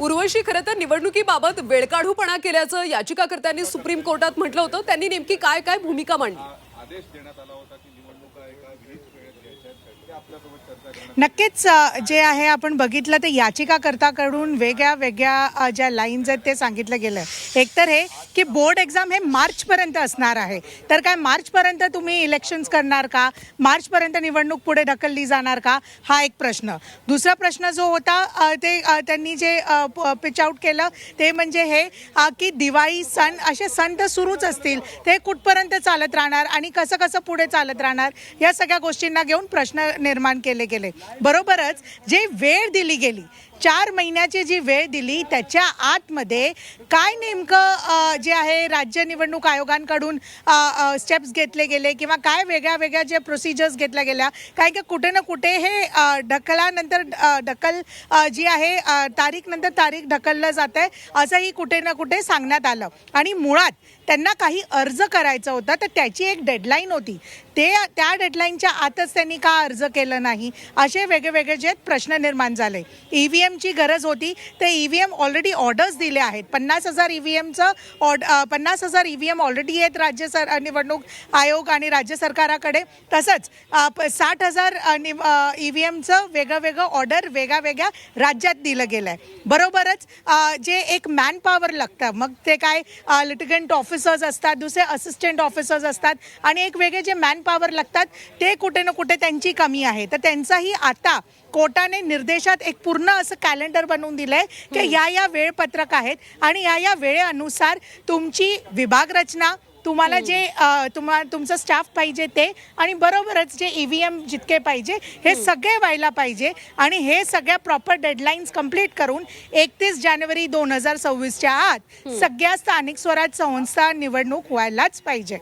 उर्वशी खरं तर निवडणुकीबाबत वेळकाढूपणा केल्याचं याचिकाकर्त्यांनी सुप्रीम कोर्टात म्हटलं होतं. त्यांनी नेमकी काय काय भूमिका मांडली? आदेश देण्यात आला होता की निवडणुका एका विहित वेळेत घ्यायच्या आहेत. ते आपल्यासोबत चर्चा करणार नक्कीच जे आहे आपण बघितलं ते याचिकाकर्ताकडून वेगळ्या वेगळ्या ज्या लाईन्स आहेत ते सांगितलं गेलं. एकतर हे की बोर्ड एक्झाम हे मार्चपर्यंत असणार आहे. तर काय मार्चपर्यंत तुम्ही इलेक्शन्स करणार का? मार्चपर्यंत निवडणूक पुढे ढकलली जाणार का? हा एक प्रश्न. दुसरा प्रश्न जो होता ते त्यांनी जे पिच आउट केलं ते म्हणजे हे की दिवाळी सण असे सण तर सुरूच असतील ते कुठपर्यंत चालत राहणार आणि कसं कसं पुढे चालत राहणार या सगळ्या गोष्टींना घेऊन प्रश्न निर्माण केले गेले. बरोबरच जे वेळ दिली गेली चार महिन्याची जी वेळ दिली त्याच्या आतमध्ये काय नेमकं जे आहे राज्य निवडणूक आयोगांकडून स्टेप्स घेतले गेले किंवा काय वेगळ्या वेगळ्या जे प्रोसिजर्स घेतल्या गेल्या? काय की कुठे ना कुठे हे ढकलानंतर ढकल जी आहे तारीख नंतर तारीख ढकललं जात आहे असंही कुठे ना कुठे सांगण्यात आलं. आणि मुळात त्यांना काही अर्ज करायचा होता तर त्याची एक डेडलाईन होती. ते त्या डेडलाईनच्या आतच त्यांनी का अर्ज केलं नाही? असे वेगळे वेगळे जे प्रश्न निर्माण झाले. ई व्ही एमची गरज होती. ते E V M already orders दिले आहेत. पन्नास हजार ई व्ही एमचं ऑर्ड पन्नास हजार ई व्ही एम ऑलरेडी आहेत राज्य सर निवडणूक आयोग आणि राज्य सरकाराकडे. तसंच साठ हजार ई व्ही एमचं वेगळं वेगळं ऑर्डर वेगळ्या वेगळ्या राज्यात दिलं गेलं आहे बरोबरच जे एक मॅन पॉवर लागतं मग ते काय लिटिगंट ऑफिसर्स असतात दुसरे असिस्टंट ऑफिसर्स असतात आणि एक वेगळे जे मॅन पॉवर लागतात ते कुठे ना कुठे त्यांची कमी आहे. तर त्यांचाही आता कोर्टाने निर्देशात एक पूर्ण असं कॅलेंडर बनवून दिलंय की या या वेळपत्रक आहेत आणि या या वेळेनुसार तुमची विभाग रचना तुम्हाला जे तुम्हा तुमचं स्टाफ पाहिजे ते आणि बरोबरच जे ई व्ही एम जितके पाहिजे हे सगळे व्हायला पाहिजे आणि हे सगळ्या प्रॉपर डेडलाईन्स कंप्लीट करून एकतीस जानेवारी दोन हजार सव्वीसच्या आत सगळ्या स्थानिक स्वराज संस्था निवडणूक व्हायलाच पाहिजे.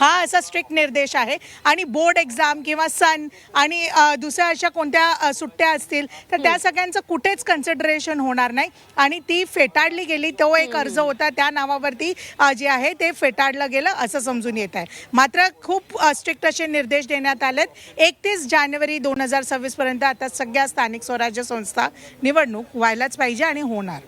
हा असा स्ट्रिक्ट निर्देश आहे. आणि बोर्ड एक्झाम किंवा सण आणि दुसऱ्या अशा कोणत्या सुट्ट्या असतील तर त्या सगळ्यांचं कुठेच कन्सिडरेशन होणार नाही. आणि ती फेटाळली गेली तो एक अर्ज होता त्या नावावरती जे आहे ते फेटाळलं गेलं असं समजून येत आहे. मात्र खूप स्ट्रिक्ट असे निर्देश देण्यात आलेत. एकतीस जानेवारी दोन हजार सव्वीसपर्यंत आता सगळ्या स्थानिक स्वराज्य संस्था निवडणूक व्हायलाच पाहिजे आणि होणार.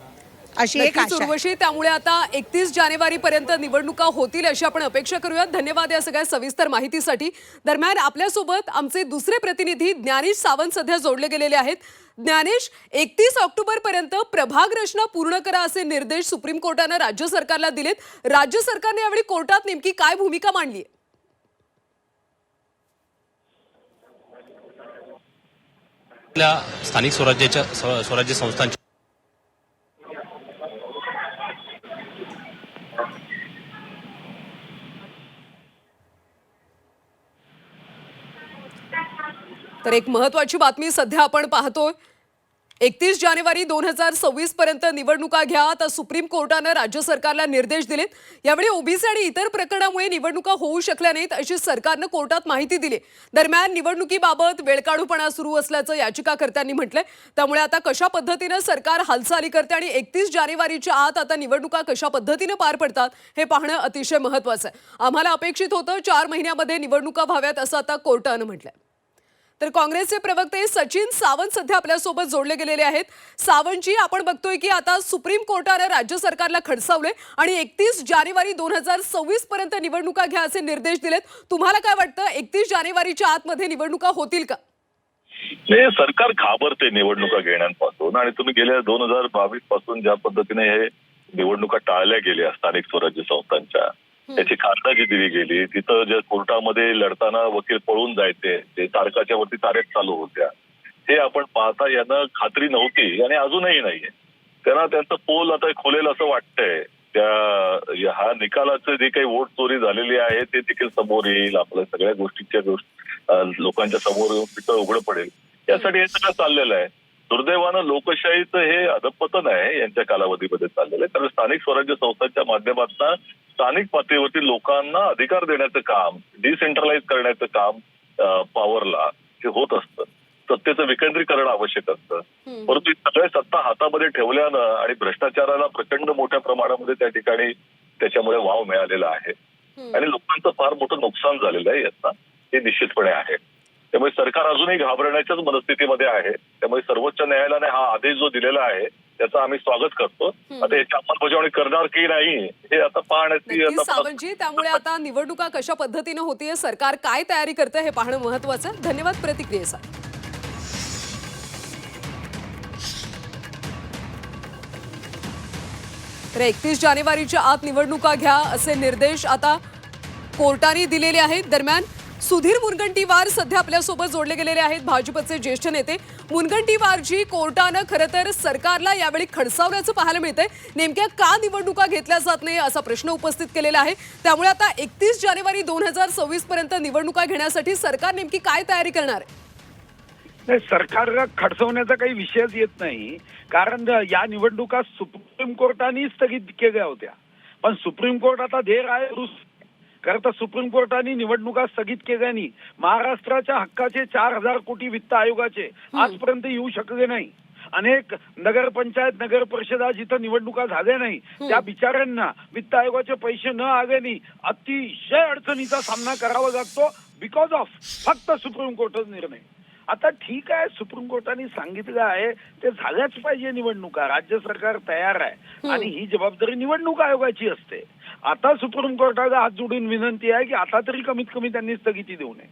अशी एक. उर्वशी त्यामुळे आता एकतीस जानेवारी पर्यंत निवडणुका होतील अशी आपण अपेक्षा करूयात. धन्यवाद या सगळ्या सविस्तर माहितीसाठी. दरम्यान आपल्यासोबत आमचे दुसरे प्रतिनिधी ज्ञानेश सावंत सध्या जोडले गेलेले आहेत. ज्ञानेश एकतीस ऑक्टोबर पर्यंत प्रभाग रचना पूर्ण करा असे निर्देश सुप्रीम कोर्टानं राज्य सरकारला दिलेत. राज्य सरकारने यावेळी कोर्टात नेमकी काय भूमिका मांडली स्थानिक स्वराज्याच्या स्व- स्वराज्य संस्थांच्या तर एक महत्वाची बातमी सध्या आपण पाहतोय. एकतीस जानेवारी दोन हजार सव्वीस पर्यंत निवडणुका घ्या तर सुप्रीम कोर्टानं राज्य सरकारला निर्देश दिलेत. यावेळी ओबीसी आणि इतर प्रकरणामुळे निवडणुका होऊ शकल्या नाहीत अशी सरकारनं कोर्टात माहिती दिली. दरम्यान निवडणुकीबाबत वेळकाढूपणा सुरू असल्याचं याचिकाकर्त्यांनी म्हटलंय. त्यामुळे आता कशा पद्धतीनं सरकार हालचाली करते आणि एकतीस जानेवारीच्या आत आता निवडणुका कशा पद्धतीनं पार पडतात हे पाहणं अतिशय महत्वाचं आहे. आम्हाला अपेक्षित होतं चार महिन्यामध्ये निवडणुका व्हाव्यात असं आता कोर्टानं म्हटलंय. तर काँग्रेसचे प्रवक्ते सचिन सावंत सध्या आपल्यासोबत जोडले गेलेले आहेत. सावंतजी आपण बघतोय की आता सुप्रीम कोर्टानं राज्य सरकारला खडसावले आणि एकतीस जानेवारी दोन हजार सव्वीस पर्यंत निवडणुका घ्या असे निर्देश दिलेत. तुम्हाला काय वाटतं एकतीस जानेवारीच्या आतमध्ये निवडणुका होतील का? नाही सरकार घाबरते निवडणुका घेण्यापासून आणि तुम्ही गेल्या दोन हजार बावीसपासून ज्या पद्धतीने हे निवडणुका टाळल्या गेल्या स्थानिक स्वराज्य संस्थांच्या त्याची कारणं जी दिली गेली. तिथं ज्या कोर्टामध्ये लढताना वकील पळून जायचे ते तारकाच्या वरती तारेख चालू होत्या हे आपण पाहता यांना खात्री नव्हती आणि अजूनही नाहीये. त्यांना त्यांचं पोल आता खोलेल असं वाटतंय. त्या हा निकालाचं जे काही वोट चोरी झालेली आहे ते देखील समोर येईल. आपल्या सगळ्या गोष्टीच्या गोष्टी लोकांच्या समोर येऊन तिथं उघडं पडेल. यासाठी हे सगळं चाललेलं आहे. दुर्दैवानं लोकशाहीचं हे अधपतन आहे यांच्या कालावधीमध्ये चाललेलं आहे. कारण स्थानिक स्वराज्य संस्थांच्या माध्यमातून स्थानिक पातळीवरती लोकांना अधिकार देण्याचं काम डिसेंट्रलाइज करण्याचं काम पॉवरला हे होत असतं. सत्तेचं विकेंद्रीकरण आवश्यक असतं. परंतु सगळ्या सत्ता हातामध्ये ठेवल्यानं आणि भ्रष्टाचाराला प्रचंड मोठ्या प्रमाणामध्ये त्या ठिकाणी त्याच्यामुळे वाव मिळालेला आहे. आणि लोकांचं फार मोठं नुकसान झालेलं आहे याचा हे निश्चितपणे आहे. त्यामुळे सरकार अजूनही घाबरण्याच्याच मनस्थितीमध्ये आहे. त्यामुळे सर्वोच्च न्यायालयाने हा आदेश जो दिलेला आहे त्याचं आम्ही स्वागत करतो. आता याची अंमलबजावणी करणार की नाही हे आता पाहण्याची त्यामुळे आता निवडणुका कशा पद्धतीनं होतीये सरकार काय तयारी करतं हे पाहणं महत्वाचं. धन्यवाद प्रतिक्रियेसाठी तर एकतीस जानेवारीच्या आत निवडणुका घ्या असे निर्देश आता कोर्टाने दिलेले आहेत. दरम्यान सुधीर मुनगंटीवार सध्या आपल्यासोबत जोडले गेलेले आहेत भाजपचे ज्येष्ठ नेते. मुनगंटीवारजी कोर्टानं खरं तर सरकारला यावेळी खडसावल्याचं पाहायला मिळतंय. नेमक्या का निवडणुका घेतल्या जात नाही असा प्रश्न उपस्थित केलेला आहे. त्यामुळे आता एकतीस जानेवारी दोन हजार सव्वीस पर्यंत निवडणुका घेण्यासाठी सरकार नेमकी काय तयारी करणार? आहे नाही सरकारला खडसवण्याचा काही विषयच येत नाही. कारण या निवडणुका सुप्रीम कोर्टाने स्थगित केल्या होत्या. पण सुप्रीम कोर्ट आता धेर आहे खरं तर सुप्रीम कोर्टाने निवडणुका स्थगित केल्याने महाराष्ट्राच्या हक्काचे चार हजार कोटी वित्त आयोगाचे आजपर्यंत येऊ शकले नाही. अनेक नगरपंचायत नगर परिषदा जिथं निवडणुका झाल्या नाही. त्या बिचाऱ्यांना वित्त आयोगाचे पैसे न आल्याने अतिशय अडचणीचा सामना करावा लागतो बिकॉज ऑफ फक्त सुप्रीम कोर्टाचा निर्णय. आता ठीक आहे सुप्रीम कोर्टाने सांगितलं आहे ते झाल्याच पाहिजे निवडणुका. राज्य सरकार तयार आहे. आणि ही जबाबदारी निवडणूक आयोगाची असते. आता सुप्रीम कोर्टाला हात जोडून विनंती आहे की आता तरी कमीत कमी त्यांनी स्थगिती देऊ नये.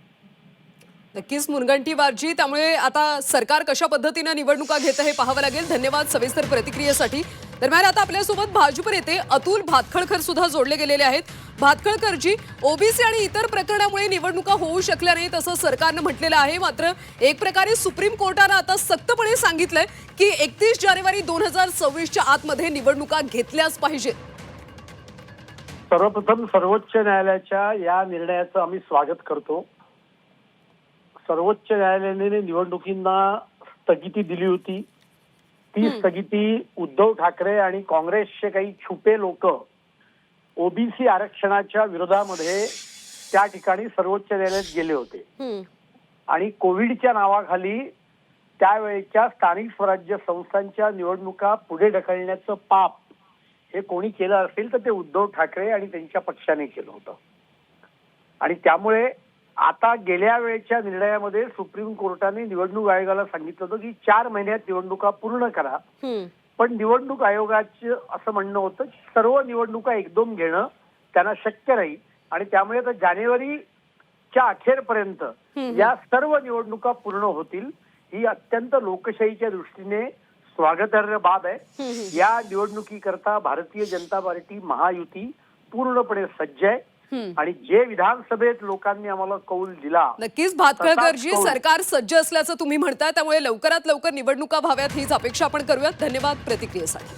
नक्कीच मुनगंटीवारजी त्यामुळे आता सरकार कशा पद्धतीनं निवडणुका घेतं हे पाहावं लागेल. धन्यवाद सविस्तर प्रतिक्रियेसाठी. दरम्यान आता आपल्यासोबत भाजप नेते अतुल भातखळकर सुद्धा जोडले गेलेले आहेत. भातखळकरजी ओबीसी आणि इतर प्रकरणामुळे निवडणुका होऊ शकल्या नाहीत असं सरकारनं म्हटलेलं आहे. मात्र एक प्रकारे सुप्रीम कोर्टानं आता सक्तपणे सांगितलंय की एकतीस जानेवारी दोन हजार सव्वीसच्या आतमध्ये निवडणुका घेतल्याच पाहिजेत. सर्वप्रथम सर्वोच्च न्यायालयाच्या या निर्णयाचं आम्ही स्वागत करतो. सर्वोच्च न्यायालयाने निवडणुकींना स्थगिती दिली होती. ती स्थगिती उद्धव ठाकरे आणि काँग्रेसचे काही छुपे लोक ओबीसी आरक्षणाच्या विरोधामध्ये त्या ठिकाणी सर्वोच्च न्यायालयात गेले होते. आणि कोविडच्या नावाखाली त्यावेळेच्या स्थानिक स्वराज्य संस्थांच्या निवडणुका पुढे ढकलण्याचं पाप हे कोणी केलं असेल तर ते उद्धव ठाकरे आणि त्यांच्या पक्षाने केलं होतं. आणि त्यामुळे आता गेल्या वेळेच्या निर्णयामध्ये सुप्रीम कोर्टाने निवडणूक आयोगाला सांगितलं होतं की चार महिन्यात निवडणुका पूर्ण करा. पण निवडणूक आयोगाचं असं म्हणणं होतं की सर्व निवडणुका एकदम घेणं त्यांना शक्य नाही. आणि त्यामुळे आता जानेवारीच्या अखेरपर्यंत या सर्व निवडणुका पूर्ण होतील ही अत्यंत लोकशाहीच्या दृष्टीने स्वागतार्ह बाब आहे या निवडणुकीकरता भारतीय जनता पार्टी महायुती पूर्णपणे सज्ज आहे. आणि जे विधानसभेत लोकांनी आम्हाला कौल दिला नक्कीच भातखळकरजी. सरकार सज्ज असल्याचं तुम्ही म्हणताय त्यामुळे लवकरात लवकर निवडणुका व्हाव्यात हीच अपेक्षा आपण करूयात धन्यवाद प्रतिक्रियेसाठी